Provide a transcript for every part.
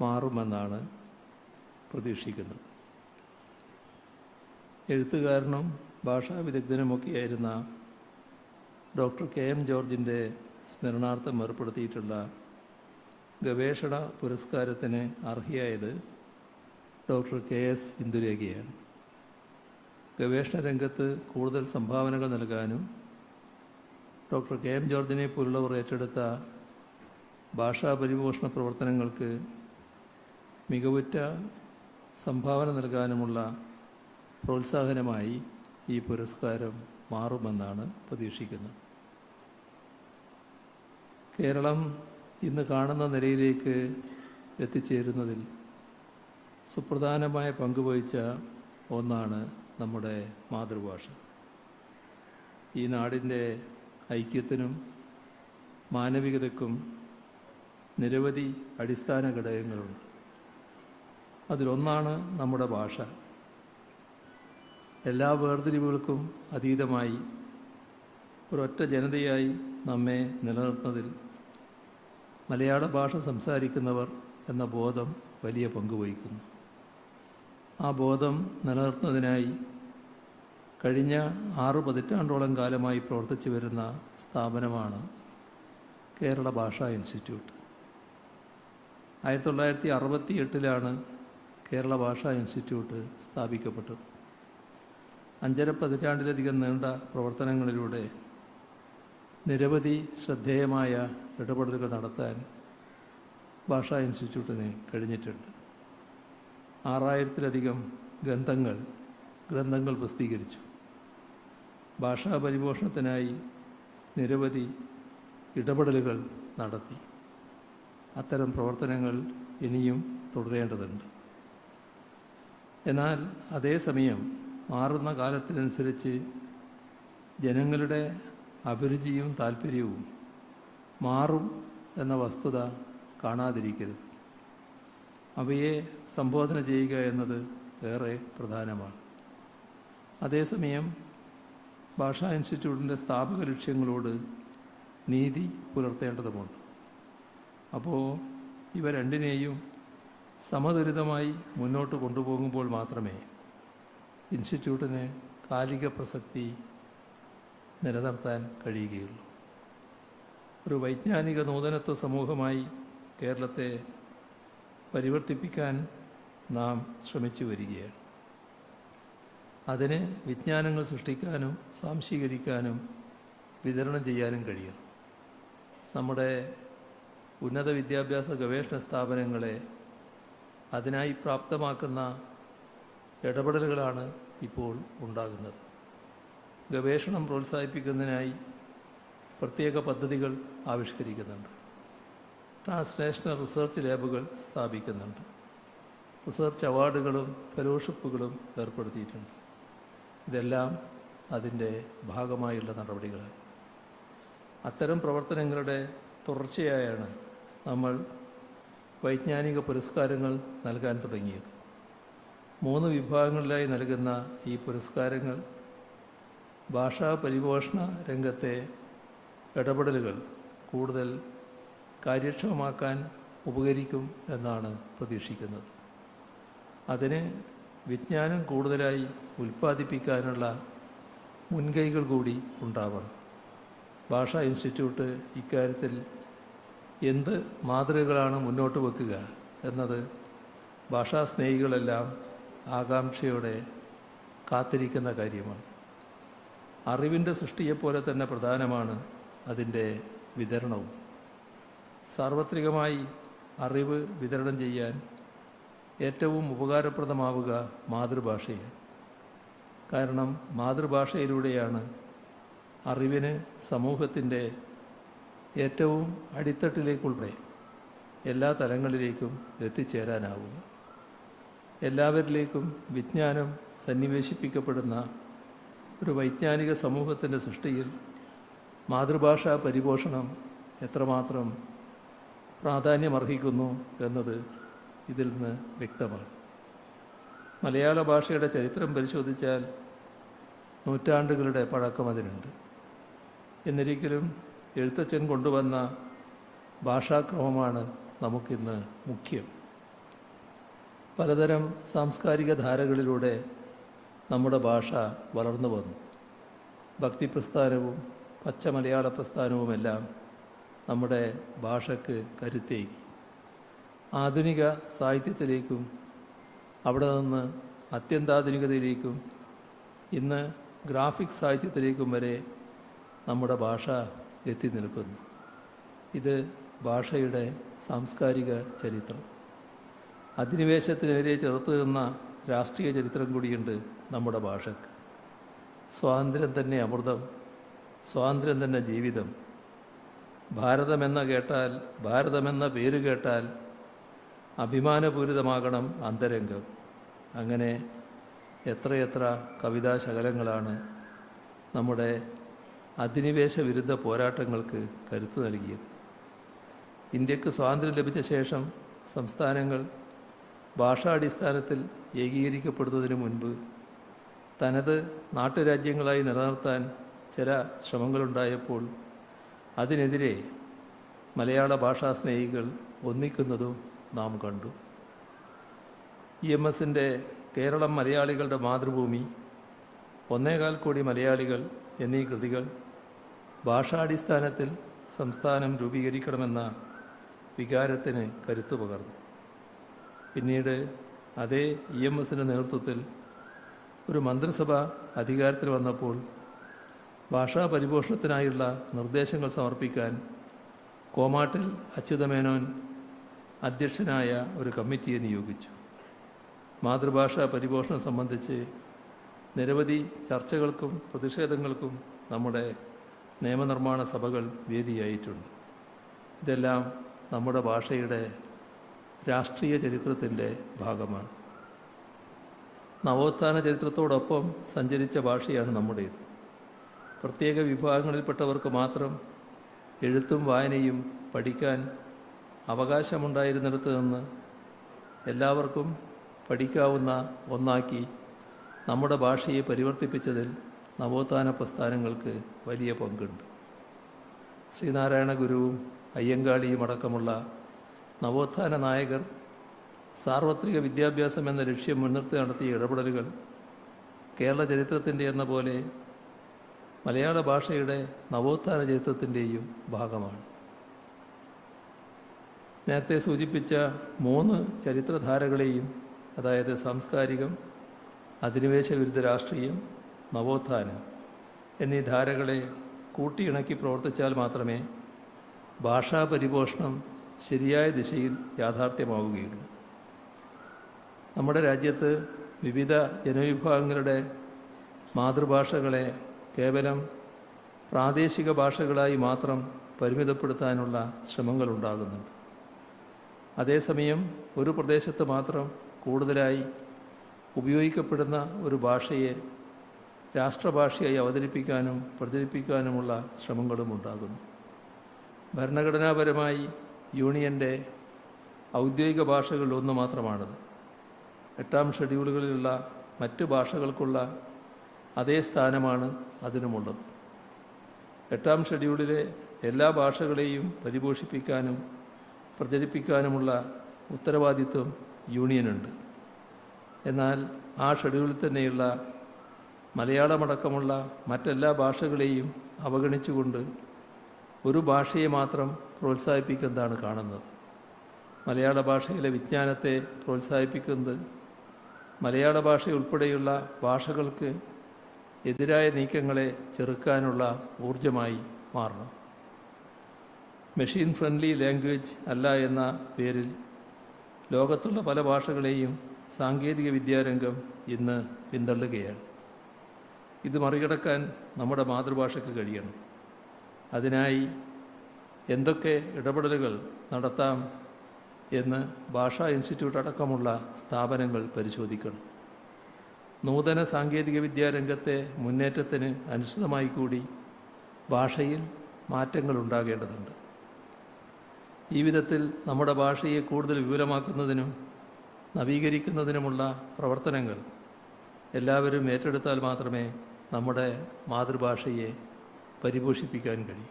മാറുമെന്നാണ് പ്രതീക്ഷിക്കുന്നത്. എഴുത്തുകാരനും ഭാഷാ വിദഗ്ധനുമൊക്കെയായിരുന്ന ഡോക്ടർ കെ എം ജോർജിന്റെ സ്മരണാർത്ഥം ഏർപ്പെടുത്തിയിട്ടുള്ള ഗവേഷണ പുരസ്കാരത്തിന് അർഹയായത് ഡോക്ടർ കെ എസ് ഇന്ദുരേഖയാണ്. ഗവേഷണ രംഗത്ത് കൂടുതൽ സംഭാവനകൾ നൽകാനും ഡോക്ടർ കെ എം ജോർജിനെ പോലുള്ളവർ ഏറ്റെടുത്ത ഭാഷാ പരിപോഷണ പ്രവർത്തനങ്ങൾക്ക് മികവുറ്റ സംഭാവന നൽകാനുമുള്ള പ്രോത്സാഹനമായി ഈ പുരസ്കാരം മാറുമെന്നാണ് പ്രതീക്ഷിക്കുന്നത്. കേരളം ഇന്ന് കാണുന്ന നിലയിലേക്ക് എത്തിച്ചേരുന്നതിൽ സുപ്രധാനമായ പങ്കുവഹിച്ച ഒന്നാണ് നമ്മുടെ മാതൃഭാഷ. ഈ നാടിന്റെ ഐക്യത്തിനും മാനവികതയ്ക്കും നിരവധി അടിസ്ഥാന ഘടകങ്ങളുണ്ട്. അതിലൊന്നാണ് നമ്മുടെ ഭാഷ. എല്ലാ വേർതിരിവുകൾക്കും അതീതമായി ഒരൊറ്റ ജനതയായി നമ്മെ നിലനിർത്തുന്നതിൽ മലയാള ഭാഷ സംസാരിക്കുന്നവർ എന്ന ബോധം വലിയ പങ്കുവഹിക്കുന്നു ആ ബോധം നിലനിർത്തുന്നതിനായി കഴിഞ്ഞ ആറു പതിറ്റാണ്ടോളം കാലമായി പ്രവർത്തിച്ചു വരുന്ന സ്ഥാപനമാണ് കേരള ഭാഷാ ഇൻസ്റ്റിറ്റ്യൂട്ട്. ആയിരത്തി തൊള്ളായിരത്തി അറുപത്തി എട്ടിലാണ് കേരള ഭാഷാ ഇൻസ്റ്റിറ്റ്യൂട്ട് സ്ഥാപിക്കപ്പെട്ടത് അഞ്ചര പതിറ്റാണ്ടിലധികം നീണ്ട പ്രവർത്തനങ്ങളിലൂടെ നിരവധി ശ്രദ്ധേയമായ ഇടപെടലുകൾ നടത്താൻ ഭാഷാ ഇൻസ്റ്റിറ്റ്യൂട്ടിന് കഴിഞ്ഞിട്ടുണ്ട്. ആറായിരത്തിലധികം ഗ്രന്ഥങ്ങൾ ഗ്രന്ഥങ്ങൾ പ്രസിദ്ധീകരിച്ചു. ഭാഷാ പരിപോഷണത്തിനായി നിരവധി ഇടപെടലുകൾ നടത്തി. അത്തരം പ്രവർത്തനങ്ങൾ ഇനിയും തുടരേണ്ടതുണ്ട്. എന്നാൽ അതേസമയം മാറുന്ന കാലത്തിനനുസരിച്ച് ജനങ്ങളുടെ അഭിരുചിയും താല്പര്യവും മാറും എന്ന വസ്തുത കാണാതിരിക്കരുത്. അവയെ സംബോധന ചെയ്യുക എന്നത് ഏറെ പ്രധാനമാണ്. അതേസമയം ഭാഷാ ഇൻസ്റ്റിറ്റ്യൂട്ടിന്റെ സ്ഥാപക ലക്ഷ്യങ്ങളോട് നീതി പുലർത്തേണ്ടതുമുണ്ട്. അപ്പോൾ ഇവ രണ്ടിനെയും സമതുലിതമായി മുന്നോട്ട് കൊണ്ടുപോകുമ്പോൾ മാത്രമേ ഇൻസ്റ്റിറ്റ്യൂട്ടിന് കാലിക പ്രസക്തി നിലനിർത്താൻ കഴിയുകയുള്ളൂ. ഒരു വൈജ്ഞാനിക നൂതനത്വ സമൂഹമായി കേരളത്തെ പരിവർത്തിപ്പിക്കാൻ നാം ശ്രമിച്ചു വരികയാണ്. അതിന് വിജ്ഞാനങ്ങൾ സൃഷ്ടിക്കാനും സാംശീകരിക്കാനും വിതരണം ചെയ്യാനും കഴിയണം. നമ്മുടെ ഉന്നത വിദ്യാഭ്യാസ ഗവേഷണ സ്ഥാപനങ്ങളെ അതിനായി പ്രാപ്തമാക്കുന്ന ഇടപെടലുകളാണ് ഇപ്പോൾ ഉണ്ടാകുന്നത്. ഗവേഷണം പ്രോത്സാഹിപ്പിക്കുന്നതിനായി പ്രത്യേക പദ്ധതികൾ ആവിഷ്കരിക്കുന്നുണ്ട്. ട്രാൻസ്ലേഷണൽ റിസർച്ച് ലാബുകൾ സ്ഥാപിക്കുന്നുണ്ട്. റിസർച്ച് അവാർഡുകളും ഫെലോഷിപ്പുകളും ഏർപ്പെടുത്തിയിട്ടുണ്ട്. ഇതെല്ലാം അതിന്റെ ഭാഗമായുള്ള നടപടികളാണ്. അത്തരം പ്രവർത്തനങ്ങളുടെ തുടർച്ചയായാണ് നമ്മൾ വൈജ്ഞാനിക പുരസ്കാരങ്ങൾ നൽകാൻ തുടങ്ങിയത്. മൂന്ന് വിഭാഗങ്ങളിലായി നൽകുന്ന ഈ പുരസ്കാരങ്ങൾ ഭാഷാ പരിപോഷണ രംഗത്തെ ഇടപെടലുകൾ കൂടുതൽ കാര്യക്ഷമമാക്കാൻ ഉപകരിക്കും എന്നാണ് പ്രതീക്ഷിക്കുന്നത്. അതിന് വിജ്ഞാനം കൂടുതലായി ഉൽപ്പാദിപ്പിക്കാനുള്ള മുൻകൈകൾ കൂടി ഉണ്ടാവണം. ഭാഷാ ഇൻസ്റ്റിറ്റ്യൂട്ട് ഇക്കാര്യത്തിൽ എന്ത് മാതൃകകളാണ് മുന്നോട്ട് വെക്കുക എന്നത് ഭാഷാസ്നേഹികളെല്ലാം ആകാംക്ഷയോടെ കാത്തിരിക്കുന്ന കാര്യമാണ്. അറിവിന്റെ സൃഷ്ടിയെപ്പോലെ തന്നെ പ്രധാനമാണ് അതിന്റെ വിതരണവും. സാർവത്രികമായി അറിവ് വിതരണം ചെയ്യാൻ ഏറ്റവും ഉപകാരപ്രദമാവുക മാതൃഭാഷയാണ്. കാരണം മാതൃഭാഷയിലൂടെയാണ് അറിവിന് സമൂഹത്തിന്റെ ഏറ്റവും അടിത്തട്ടിലേക്കുൾപ്പെടെ എല്ലാ തലങ്ങളിലേക്കും എത്തിച്ചേരാനാവുക എല്ലാവരിലേക്കും വിജ്ഞാനം സന്നിവേശിപ്പിക്കപ്പെടുന്ന ഒരു വൈജ്ഞാനിക സമൂഹത്തിന്റെ സൃഷ്ടിയിൽ മാതൃഭാഷാ പരിപോഷണം എത്രമാത്രം പ്രാധാന്യമർഹിക്കുന്നു എന്നത് ഇതിൽ നിന്ന് വ്യക്തമാണ്. മലയാള ഭാഷയുടെ ചരിത്രം പരിശോധിച്ചാൽ നൂറ്റാണ്ടുകളുടെ പഴക്കം അതിനുണ്ട്. എന്നിരിക്കലും എഴുത്തച്ഛൻ കൊണ്ടുവന്ന ഭാഷാക്രമമാണ് നമുക്കിന്ന് മുഖ്യം. പലതരം സാംസ്കാരിക ധാരകളിലൂടെ നമ്മുടെ ഭാഷ വളർന്നു വന്നു. ഭക്തി പ്രസ്ഥാനവും പച്ച മലയാള പ്രസ്ഥാനവുമെല്ലാം നമ്മുടെ ഭാഷയ്ക്ക് കരുത്തേകി. ആധുനിക സാഹിത്യത്തിലേക്കും അവിടെ നിന്ന് അത്യന്താധുനികതയിലേക്കും ഇന്ന് ഗ്രാഫിക് സാഹിത്യത്തിലേക്കും വരെ നമ്മുടെ ഭാഷ എത്തി നിൽക്കുന്നു ഇത് ഭാഷയുടെ സാംസ്കാരിക ചരിത്രം. അധിനിവേശത്തിനെതിരെ ചെറുത്തു നിന്ന രാഷ്ട്രീയ ചരിത്രം കൂടിയുണ്ട് നമ്മുടെ ഭാഷക്ക്. സ്വാതന്ത്ര്യം തന്നെ അമൃതം സ്വാതന്ത്ര്യം തന്നെ ജീവിതം. ഭാരതമെന്ന കേട്ടാൽ ഭാരതമെന്ന പേര് കേട്ടാൽ അഭിമാനപൂരിതമാകണം അന്തരംഗം. അങ്ങനെ എത്രയെത്ര കവിതാശകലങ്ങളാണ് നമ്മുടെ അധിനിവേശ വിരുദ്ധ പോരാട്ടങ്ങൾക്ക് കരുത്തു നൽകിയത്. ഇന്ത്യയ്ക്ക് സ്വാതന്ത്ര്യം ലഭിച്ച ശേഷം സംസ്ഥാനങ്ങൾ ഭാഷാടിസ്ഥാനത്തിൽ ഏകീകരിക്കപ്പെടുന്നതിന് മുൻപ് തനത് നാട്ടുരാജ്യങ്ങളായി നിലനിർത്താൻ ചില ശ്രമങ്ങളുണ്ടായപ്പോൾ അതിനെതിരെ മലയാള ഭാഷാ സ്നേഹികൾ ഒന്നിക്കുന്നതും നാം കണ്ടു. ഇ എം എസിന്റെ കേരളം മലയാളികളുടെ മാതൃഭൂമി ഒന്നേകാൽ കോടി മലയാളികൾ എന്നീ കൃതികൾ ഭാഷാടിസ്ഥാനത്തിൽ സംസ്ഥാനം രൂപീകരിക്കണമെന്ന വികാരത്തിന് കരുത്തു പകർന്നു. പിന്നീട് അതേ ഇ എം എസിന്റെ നേതൃത്വത്തിൽ ഒരു മന്ത്രിസഭ അധികാരത്തിൽ വന്നപ്പോൾ ഭാഷാ പരിപോഷണത്തിനായുള്ള നിർദ്ദേശങ്ങൾ സമർപ്പിക്കാൻ കോമാട്ടിൽ അച്യുതമേനോൻ അധ്യക്ഷനായ ഒരു കമ്മിറ്റിയെ നിയോഗിച്ചു. മാതൃഭാഷാ പരിപോഷണം സംബന്ധിച്ച് നിരവധി ചർച്ചകൾക്കും പ്രതിഷേധങ്ങൾക്കും നമ്മുടെ നിയമനിർമ്മാണ സഭകൾ വേദിയായിട്ടുണ്ട്. ഇതെല്ലാം നമ്മുടെ ഭാഷയുടെ രാഷ്ട്രീയ ചരിത്രത്തിന്റെ ഭാഗമാണ്. നവോത്ഥാന ചരിത്രത്തോടൊപ്പം സഞ്ചരിച്ച ഭാഷയാണ് നമ്മുടേത്. പ്രത്യേക വിഭാഗങ്ങളിൽപ്പെട്ടവർക്ക് മാത്രം എഴുത്തും വായനയും പഠിക്കാൻ അവകാശമുണ്ടായിരുന്നിടത്ത് നിന്ന് എല്ലാവർക്കും പഠിക്കാവുന്ന ഒന്നാക്കി നമ്മുടെ ഭാഷയെ പരിവർത്തിപ്പിച്ചതിൽ നവോത്ഥാന പ്രസ്ഥാനങ്ങൾക്ക് വലിയ പങ്കുണ്ട്. ശ്രീനാരായണ ഗുരുവും അയ്യങ്കാളിയും അടക്കമുള്ള നവോത്ഥാന നായകർ സാർവത്രിക വിദ്യാഭ്യാസം എന്ന ലക്ഷ്യം മുൻനിർത്തി നടത്തിയ ഇടപെടലുകൾ കേരള ചരിത്രത്തിന്റെ എന്ന പോലെ മലയാള ഭാഷയുടെ നവോത്ഥാന ചരിത്രത്തിന്റെയും ഭാഗമാണ്. നേരത്തെ സൂചിപ്പിച്ച മൂന്ന് ചരിത്രധാരകളെയും അതായത് സാംസ്കാരികം അധിനിവേശ വിരുദ്ധ രാഷ്ട്രീയം നവോത്ഥാനം എന്നീ ധാരകളെ കൂട്ടിയിണക്കി പ്രവർത്തിച്ചാൽ മാത്രമേ ഭാഷാ പരിപോഷണം ശരിയായ ദിശയിൽ യാഥാർത്ഥ്യമാവുകയുള്ളൂ. നമ്മുടെ രാജ്യത്ത് വിവിധ ജനവിഭാഗങ്ങളുടെ മാതൃഭാഷകളെ കേവലം പ്രാദേശിക ഭാഷകളായി മാത്രം പരിമിതപ്പെടുത്താനുള്ള ശ്രമങ്ങളുണ്ടാകുന്നുണ്ട്. അതേസമയം ഒരു പ്രദേശത്ത് മാത്രം കൂടുതലായി ഉപയോഗിക്കപ്പെടുന്ന ഒരു ഭാഷയെ രാഷ്ട്രഭാഷയായി അവതരിപ്പിക്കാനും പ്രചരിപ്പിക്കാനുമുള്ള ശ്രമങ്ങളും ഉണ്ടാകുന്നു. ഭരണഘടനാപരമായി യൂണിയന്റെ ഔദ്യോഗിക ഭാഷകളിൽ ഒന്ന് മാത്രമാണത്. എട്ടാം ഷെഡ്യൂളുകളിലുള്ള മറ്റ് ഭാഷകൾക്കുള്ള അതേ സ്ഥാനമാണ് അതിനുമുള്ളത്. എട്ടാം ഷെഡ്യൂളിലെ എല്ലാ ഭാഷകളെയും പരിപോഷിപ്പിക്കാനും പ്രചരിപ്പിക്കാനുമുള്ള ഉത്തരവാദിത്വം യൂണിയനുണ്ട്. എന്നാൽ ആ ഷെഡ്യൂളിൽ തന്നെയുള്ള മലയാളമടക്കമുള്ള മറ്റെല്ലാ ഭാഷകളെയും അവഗണിച്ചുകൊണ്ട് ഒരു ഭാഷയെ മാത്രം പ്രോത്സാഹിപ്പിക്കുന്നതാണ് കാണുന്നത്. മലയാള ഭാഷയിലെ വിജ്ഞാനത്തെ പ്രോത്സാഹിപ്പിക്കുന്നത് മലയാള ഭാഷ ഉൾപ്പെടെയുള്ള ഭാഷകൾക്ക് എതിരായ നീക്കങ്ങളെ ചെറുക്കാനുള്ള ഊർജമായി മാറണം. മെഷീൻ ഫ്രണ്ട്ലി ലാംഗ്വേജ് അല്ല എന്ന പേരിൽ ലോകത്തുള്ള പല ഭാഷകളെയും സാങ്കേതിക വിദ്യാരംഗം ഇന്ന് പിന്തള്ളുകയാണ്. ഇത് മറികടക്കാൻ നമ്മുടെ മാതൃഭാഷയ്ക്ക് കഴിയണം. അതിനായി എന്തൊക്കെ ഇടപെടലുകൾ നടത്താം എന്ന് ഭാഷാ ഇൻസ്റ്റിറ്റ്യൂട്ട് അടക്കമുള്ള സ്ഥാപനങ്ങൾ പരിശോധിക്കണം. നൂതന സാങ്കേതികവിദ്യാ രംഗത്തെ മുന്നേറ്റത്തിന് അനുസൃതമായി കൂടി ഭാഷയിൽ മാറ്റങ്ങൾ ഉണ്ടാകേണ്ടതുണ്ട്. ഈ വിധത്തിൽ നമ്മുടെ ഭാഷയെ കൂടുതൽ വിപുലമാക്കുന്നതിനും നവീകരിക്കുന്നതിനുമുള്ള പ്രവർത്തനങ്ങൾ എല്ലാവരും ഏറ്റെടുത്താൽ മാത്രമേ നമ്മുടെ മാതൃഭാഷയെ പരിപോഷിപ്പിക്കാൻ കഴിയും.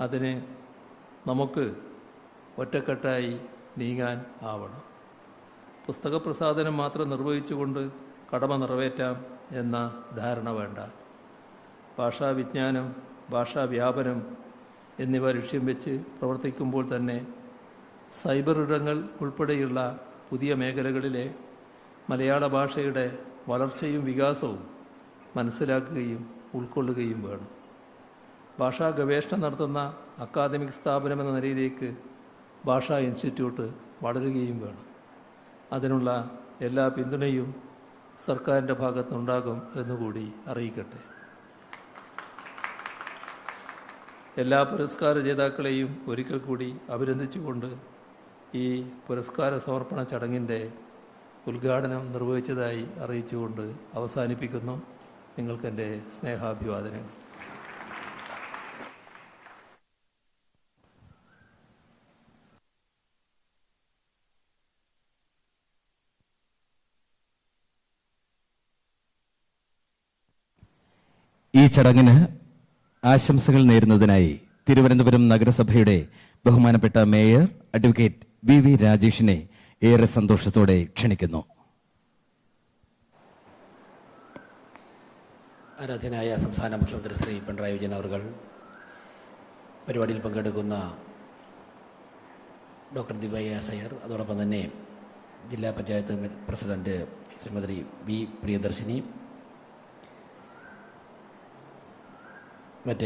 അതിന് നമുക്ക് ഒറ്റക്കെട്ടായി നീങ്ങാൻ ആവണം. പുസ്തക പ്രസാധനം മാത്രം നിർവഹിച്ചുകൊണ്ട് കടമ നിറവേറ്റാം എന്ന ധാരണ വേണ്ട. ഭാഷാവിജ്ഞാനം ഭാഷാവ്യാപനം ഭാഷാ എന്നിവ ലക്ഷ്യം വെച്ച് പ്രവർത്തിക്കുമ്പോൾ തന്നെ സൈബർ ഇടങ്ങൾ ഉൾപ്പെടെയുള്ള പുതിയ മേഖലകളിലെ മലയാള ഭാഷയുടെ വളർച്ചയും വികാസവും മനസ്സിലാക്കുകയും ഉൾക്കൊള്ളുകയും വേണം. ഭാഷാ ഗവേഷണം നടത്തുന്ന അക്കാദമിക് സ്ഥാപനം എന്ന നിലയിലേക്ക് ഭാഷാ ഇൻസ്റ്റിറ്റ്യൂട്ട് വളരുകയും വേണം. അതിനുള്ള എല്ലാ പിന്തുണയും സർക്കാരിന്റെ ഭാഗത്തുനിന്നുണ്ടാകും എന്നുകൂടി അറിയിക്കട്ടെ. എല്ലാ പുരസ്കാര ജേതാക്കളെയും ഒരിക്കൽ കൂടി അഭിനന്ദിച്ചുകൊണ്ട് ഈ പുരസ്കാര സമർപ്പണ ചടങ്ങിന്റെ ഉദ്ഘാടനം നിർവഹിച്ചതായി അറിയിച്ചുകൊണ്ട് അവസാനിപ്പിക്കുന്നു. നിങ്ങൾക്കെന്റെ സ്നേഹാഭിവാദനങ്ങൾ. ഈ ചടങ്ങിന് ആശംസകൾ നേരുന്നതിനായി തിരുവനന്തപുരം നഗരസഭയുടെ ബഹുമാനപ്പെട്ട മേയർ അഡ്വക്കേറ്റ് വി വി രാജേഷിനെ ഏറെ സന്തോഷത്തോടെ ക്ഷണിക്കുന്നു. ആരാധ്യനായ സംസ്ഥാന മുഖ്യമന്ത്രി ശ്രീ പിണറായി വിജയൻ അവർ പരിപാടിയിൽ പങ്കെടുക്കുന്ന ഡോക്ടർ ദിവയ സയ്യർ അതോടൊപ്പം തന്നെ ജില്ലാ പഞ്ചായത്ത് പ്രസിഡന്റ് ശ്രീമതി വി പ്രിയദർശിനി മറ്റ്